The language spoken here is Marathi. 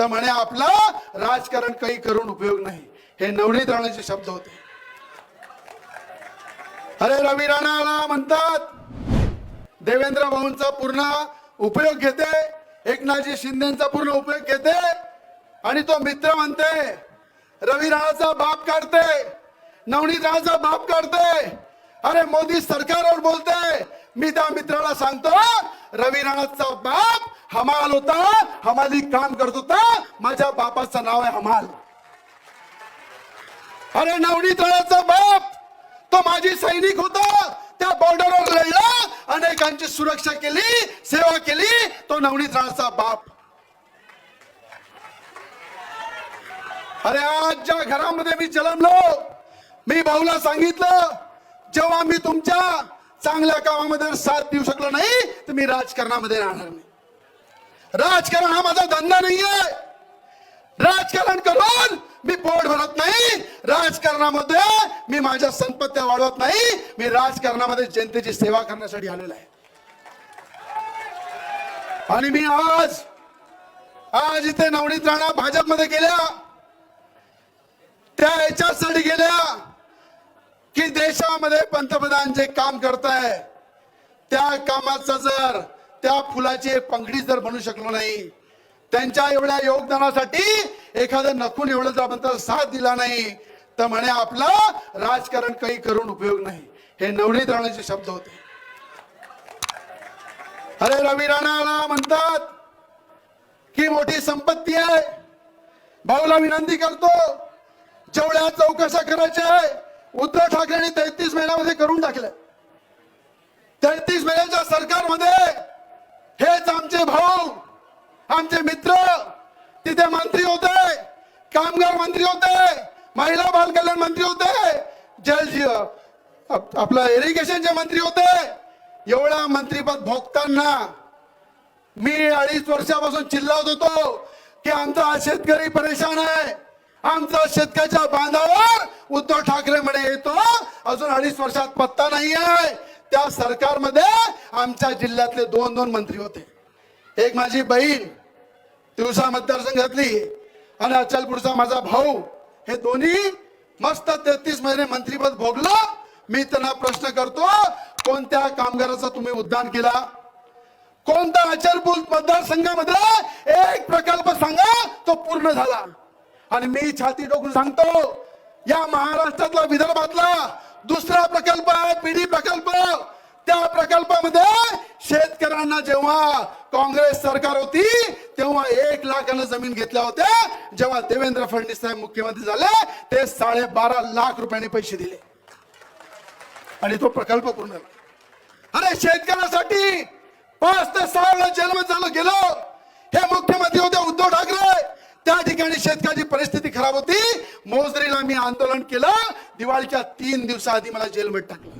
तर म्हणे आपला राजकारण काही करून उपयोग नाही. हे नवनीत राणाचे शब्द होते. अरे रवी राणाला म्हणतात देवेंद्र भाऊंचा पूर्ण उपयोग घेते एकनाथजी शिंदेचा पूर्ण उपयोग घेते आणि तो मित्र म्हणते रवी राणाचा बाप काढते नवनीत राणाचा बाप काढते अरे मोदी सरकारवर बोलते मी त्या मित्राला सांगतो रवी राणाचा बाप हमाल होता हमाली काम करत होता माझ्या बापाचं नाव आहे हमाल. अरे नवनीत राणाचा बाप तो माझी सैनिक होता त्या बॉर्डरवर लढला अनेकांची सुरक्षा केली सेवा केली तो नवणी तळाचा बाप. अरे आज ज्या घरामध्ये मी जन्मलो मी भाऊला सांगितलं जेव्हा मी तुमच्या चांगल्या कामामध्ये साथ देऊ शकलो नाही तर मी राजकारणामध्ये राहणार नाही. राजकारण हा माझा धंदा नाहीये. राजकारण करून मी पोट भरत नाही. राजकारणामध्ये मी माझ्या संपत्त्या वाढवत नाही. मी राजकारणामध्ये जनतेची सेवा करण्यासाठी आलेलो आहे. आणि मी आज आज इथे नवनीत राणा भाजपमध्ये गेल्या. त्या याच्यासाठी गेल्या की देशामध्ये पंतप्रधान जे काम करताय त्या कामाचा जर त्या फुलाची पंगडी जर बनू शकलो नाही त्यांच्या एवढ्या योगदानासाठी एखादं नकून एवढं जर आपण साथ दिला नाही तर म्हणे आपला राजकारण काही करून उपयोग नाही. हे नवनीत राणाचे शब्द होते. अरे रवी राणाला म्हणतात की मोठी संपत्ती आहे. भाऊला विनंती करतो जेवढ्या चौकशा करायच्या आहे उद्धव ठाकरेंनी तेहतीस महिन्यामध्ये करून टाकल्या तेहतीस महिन्याच्या सरकारमध्ये हेच आमचे भाऊ आमचे मित्र. तिथे मंत्री होते कामगार मंत्री होते महिला बाल कल्याण मंत्री होते जल आप- आपलं इरिगेशनचे मंत्री होते. एवढा मंत्रीपद भोगताना मी अडीच वर्षापासून चिल्लावत होतो की आमचा हा शेतकरी परेशान आहे. आमचा शेतकऱ्याच्या बांधावर उद्धव ठाकरे म्हणे येतो अजून अडीच वर्षात पत्ता नाही आहे त्या सरकारमध्ये आमच्या जिल्ह्यातले दोन दोन मंत्री होते. एक माझी बहीण तिवसा मतदारसंघातली आणि अचलपूरचा माझा भाऊ. हे दोन्ही मस्त तेहतीस महिने मंत्रीपद भोगलं. मी त्यांना प्रश्न करतो कोणत्या कामगाराचा तुम्ही उद्धान केला? कोणता अचलपूर मतदारसंघामध्ये एक प्रकल्प सांगा तो पूर्ण झाला. आणि मी छाती टोकून सांगतो या महाराष्ट्रातला विदर्भातला दुसरा प्रकल्प आहे पिढी प्रकल्प. त्या प्रकल्पामध्ये शेतकऱ्यांना जेव्हा काँग्रेस सरकार होती तेव्हा एक लाखानं जमीन घेतल्या होत्या. जेव्हा देवेंद्र फडणवीस साहेब मुख्यमंत्री झाले ते साडेबारा लाख रुपयांनी पैसे दिले. आणि तो प्रकल्प पूर्ण अरे शेतकऱ्यासाठी पाच ते सहा वेळा जन्म झालं गेलो. हे मुख्यमंत्री होते उद्धव ठाकरे. त्या ठिकाणी शेतकऱ्याची परिस्थिती खराब होती. मोजरीला मी आंदोलन केलं. दिवाळीच्या तीन दिवसाआधी मला जेलमध्ये टाकलं.